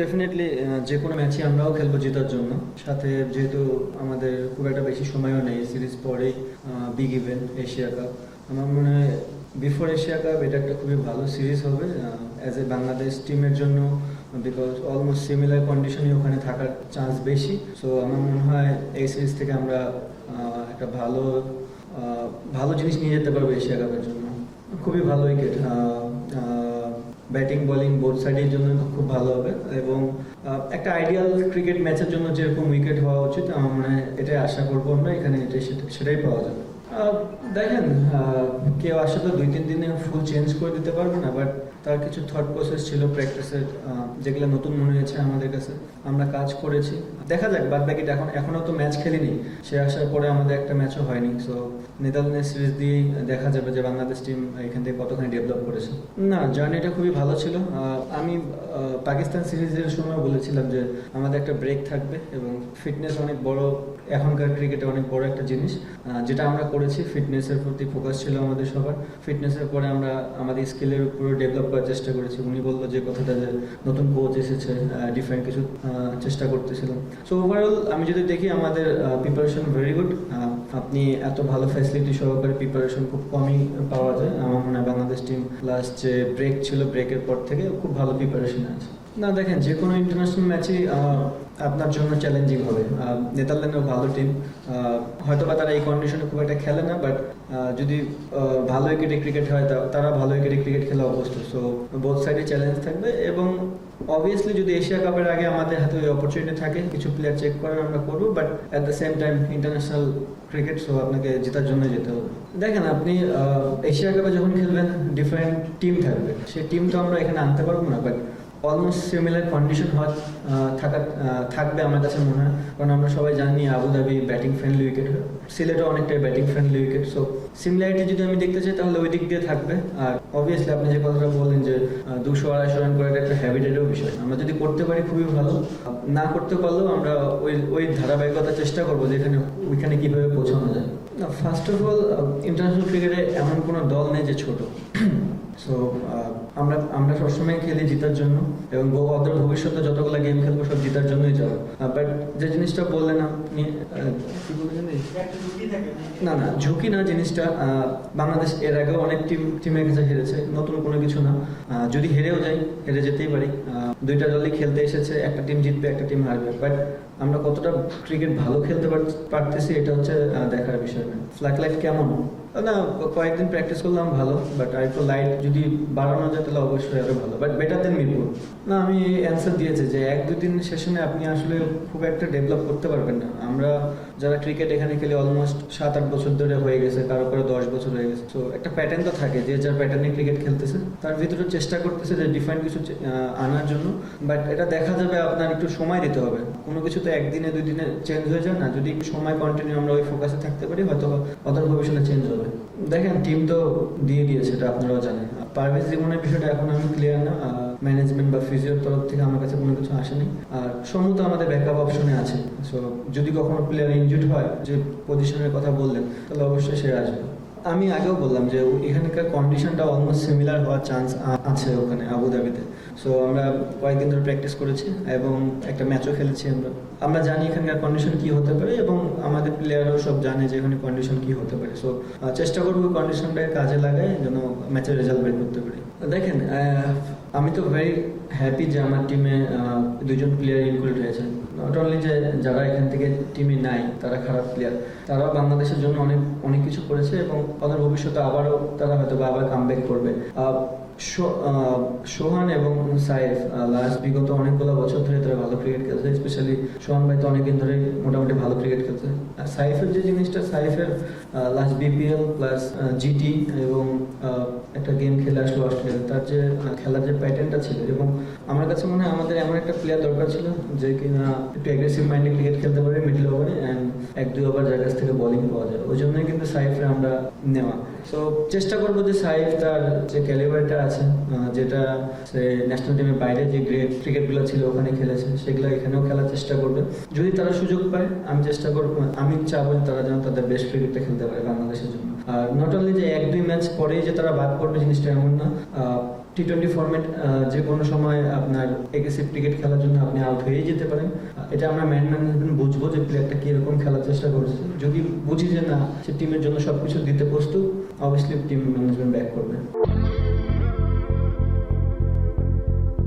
Definitely যে কোনো ম্যাচই আমরাও খেলব জেতার জন্য। সাথে যেহেতু আমাদের খুব একটা বেশি সময়ও নেই সিরিজ পরেই বিগ ইভেন্ট এশিয়া কাপ আমার মনে হয় বিফোর এশিয়া কাপ এটা একটা খুবই ভালো সিরিজ হবে অ্যাজ এ বাংলাদেশ টিমের জন্য বিকজ অলমোস্ট সিমিলার কন্ডিশনই ওখানে থাকার চান্স বেশি। সো আমার মনে হয় এই সিরিজ থেকে আমরা একটা ভালো ভালো জিনিস নিয়ে যেতে পারব এশিয়া কাপের জন্য। খুবই ভালো উইকেট ব্যাটিং বোলিং বোথ সাইডের জন্য খুব ভালো হবে। এবং একটা আইডিয়াল ক্রিকেট ম্যাচের জন্য যেরকম উইকেট হওয়া উচিত আমার মনে এটাই আশা করব আমরা, এখানে এটাই সেটা- সেটাই পাওয়া যাবে। দেখেন কেউ আসলে তো দুই তিন দিনে ফুল চেঞ্জ করে দিতে পারবে না বাট তার কিছু থট প্রসেস ছিল প্র্যাকটিসের যেগুলো নতুন মনে হয়েছে আমাদের কাছে। আমরা কাজ করেছি। দেখা যাক, বাদ বাকিটা এখন, এখনও তো ম্যাচ খেলিনি। সে আসার পরে আমাদের একটা ম্যাচও হয়নি। সো নেদারল্যান্ডের সিরিজ দিয়েই দেখা যাবে যে বাংলাদেশ টিম এখান থেকে কতখানি ডেভেলপ করেছে। না জার্নিটা খুবই ভালো ছিল। আমি পাকিস্তান সিরিজের সময় বলেছিলাম যে আমাদের একটা ব্রেক থাকবে এবং ফিটনেস অনেক বড়, এখনকার ক্রিকেটে অনেক বড় একটা জিনিস। যেটা আমরা করেছি ফিটনেসের প্রতি ফোকাস ছিল আমাদের সবার। ফিটনেসের পরে আমরা আমাদের স্কিলের উপরে ডেভেলপ করার চেষ্টা করেছি। উনি বলল যে কথাটা যে নতুন কোচ এসেছে ডিফারেন্ট কিছু চেষ্টা করতেছিলাম। সো ওভারঅল আমি যদি দেখি আমাদের প্রিপারেশন ভেরি গুড আপনি এত ভালো ফ্যাসিলিটি সহকারে প্রিপারেশন খুব কমই পাওয়া যায়। আমার মনে হয় বাংলাদেশ টিম লাস্ট যে ব্রেক ছিল ব্রেকের পর থেকে খুব ভালো প্রিপারেশন আছে। না, দেখেন, যে কোনো ইন্টারন্যাশনাল ম্যাচই আপনার জন্য চ্যালেঞ্জিং হবে। নেদারল্যান্ডও ভালো টিম হয়তো বা তারা এই কন্ডিশনে খুব একটা খেলে না বাট যদি ভালো উইকেটে ক্রিকেট হয় তারা ভালো উইকেটে ক্রিকেট খেলা অভ্যস্ত সো বোথ সাইডে চ্যালেঞ্জ থাকবে এবং অবভিয়াসলি যদি এশিয়া কাপের আগে আমাদের হাতে ওই অপরচুনিটি থাকে, কিছু প্লেয়ার চেক করার আমরা করব but at the same time international cricket so আপনাকে জেতার জন্য যেতে হবে। দেখেন, আপনি এশিয়া কাপে যখন খেলবেন ডিফারেন্ট টিম থাকবে। সেই টিম তো আমরা এখানে আনতে পারব না বাট অলমোস্ট সিমিলার কন্ডিশন হওয়ার থাকা থাকবে আমার কাছে মনে হয়। কারণ আমরা সবাই জানি Abu Dhabi batting friendly wicket সিলেটও অনেকটাই batting friendly wicket so similarity যদি আমি দেখতে চাই, তাহলে ওই দিক দিয়ে থাকবে। আর অবভিয়াসলি আপনি যে কথাটা বললেন যে দুশো, আড়াইশো রান করাটা একটা হ্যাবিটেরও বিষয়। আমরা যদি করতে পারি খুবই ভালো না করতে পারলেও আমরা ওই ওই ধারাবাহিকতা চেষ্টা করব যে এখানে, ওইখানে কীভাবে পৌঁছানো যায়। ফার্স্ট অফ অল ইন্টারন্যাশনাল ক্রিকেটে এমন কোনো দল নেই যে ছোট। সো আমরা আমরা সবসময় খেলি জেতার জন্য, এবং অদূর ভবিষ্যতে যতগুলো গেম খেলব সব জেতার জন্যই যাব। বাট যে জিনিসটা বললেন আপনি কি বললেন? না না, ঝুঁকি না জিনিসটা বাংলাদেশ এর আগেও অনেক টিম টিমের কাছে হেরেছে, নতুন কোনো কিছু না। যদি হেরেও যাই, হেরে যেতেই পারি। দুইটা দলই খেলতে এসেছে, একটা টিম জিতবে, একটা টিম হারবে। বাট আমরা কতটা ক্রিকেট ভালো খেলতে পারতেছি, এটা হচ্ছে দেখার বিষয়। না ফ্ল্যাগ লাইফ কেমন? না কয়েকদিন প্র্যাকটিস করলাম, ভালো বাট আর একটু লাইট যদি বাড়ানো যায়, তাহলে অবশ্যই আরও ভালো বাট বেটার দেন মিরপুর না, আমি অ্যান্সার দিয়েছি যে এক দুই দিন সেশনে আপনি আসলে খুব একটা ডেভেলপ করতে পারবেন না। আমরা যারা ক্রিকেট এখানে খেলে অলমোস্ট সাত আট বছর ধরে হয়ে গেছে, কারও কারও দশ বছর হয়ে গেছে। তো একটা প্যাটার্ন তো থাকে, যে যার প্যাটার্নে ক্রিকেট খেলতেছে, তার ভিতরে চেষ্টা করতেছে যে ডিফারেন্ট কিছু আনার জন্য। বাট এটা দেখা যাবে, আপনার একটু সময় দিতে হবে। কোনো কিছু তো একদিনে, দুই দিনে চেঞ্জ হয়ে যায় না। যদি সময় কন্টিনিউ আমরা ওই ফোকাসে থাকতে পারি, হয়তো অদর ভবিষ্যতে চেঞ্জ হবে। দেখেন টিম তো দিয়ে দিয়েছে, এটা আপনারাও জানেন। পারভেজ জীবনের বিষয়টা এখন আমি ক্লিয়ার না ম্যানেজমেন্ট বা ফিজিওর তরফ থেকে আমার কাছে কোনো কিছু আসেনি। আর সম্ভবত আমাদের ব্যাকআপ অপশনে আছে। সো যদি কখনো প্লেয়ার ইনজুড হয়, যে পজিশনের কথা বললেন, তাহলে অবশ্যই সে আসবে। আমি আগেও বললাম যে এখানকার কন্ডিশনটা অলমোস্ট সিমিলার হওয়ার চান্স আছে ওখানে, আবুধাবিতে। সো আমরা কয়েকদিন ধরে প্র্যাকটিস করেছি এবং একটা ম্যাচও খেলেছি আমরা। আমরা জানি এখানকার কন্ডিশন কি হতে পারে এবং আমাদের প্লেয়ারও সব জানে যে এখানে কন্ডিশন কি হতে পারে। সো চেষ্টা করব কন্ডিশনটাকে কাজে লাগায় যেন ম্যাচের রেজাল্ট বের করতে পারি। দেখেন আমি তো ভেরি হ্যাপি যে আমার টিমে দুজন প্লেয়ার ইনক্লুড হয়েছে। নট অনলি যে যারা এখান থেকে টিমে নাই, তারা খারাপ প্লেয়ার তারাও বাংলাদেশের জন্য অনেক অনেক কিছু করেছে এবং তাদের ভবিষ্যতে আবারও তারা হয়তো বা আবার কামব্যাক করবে। সোহান এবং সাইফ লাস্ট বিগত অনেকগুলো বছর ধরে তারা ভালো ক্রিকেট খেলছে স্পেশালি সোহান ভাই তো অনেকদিন ধরে মোটামুটি ভালো ক্রিকেট খেলছে। আর সাইফের যে জিনিসটা, সাইফের লাস্ট বিপিএল প্লাস জিটি এবং একটা গেম খেলে আসলো অস্ট্রেলিয়া তার যে খেলার যে প্যাটার্নটা ছিল এবং আমার কাছে মনে হয় আমাদের এমন একটা প্লেয়ার দরকার ছিল যে কিনা একটু অ্যাগ্রেসিভ মাইন্ডে ক্রিকেট খেলতে পারে মিডল ওভারে অ্যান্ড এক, দুই ওভার যার থেকে বোলিং পাওয়া যায়। ওই জন্যই কিন্তু সাইফে আমরা নেওয়া। সো চেষ্টা করব যে সাইফ তার যে ক্যালিবারটা আছে যেটা সে ন্যাশনাল টিমের বাইরে যে গ্রেট ক্রিকেটগুলো ছিল ওখানে খেলেছে, সেগুলো এখানেও খেলার চেষ্টা করবে। যদি তারা সুযোগ পায়, আমি চেষ্টা করব, আমি চাবো তারা যেন তাদের বেস্ট ক্রিকেটটা খেলতে পারে বাংলাদেশের জন্য। আর নট অনলি যে এক, দুই ম্যাচ পরেই যে তারা বাদ পড়বে জিনিসটা এমন না টি টোয়েন্টি ফর্মেট যে কোনো সময় আপনার এগ্রেসিভ ক্রিকেট খেলার জন্য আপনি আউট হয়ে যেতে পারেন। এটা আমরা ম্যান ম্যানেজমেন্ট বুঝব যে প্লেয়ারটা কীরকম খেলার চেষ্টা করছে। যদি বুঝি যে না, সে টিমের জন্য সবকিছু দিতে প্রস্তুত অবভিয়াসলি টিম ম্যানেজমেন্ট ব্যাক করবে।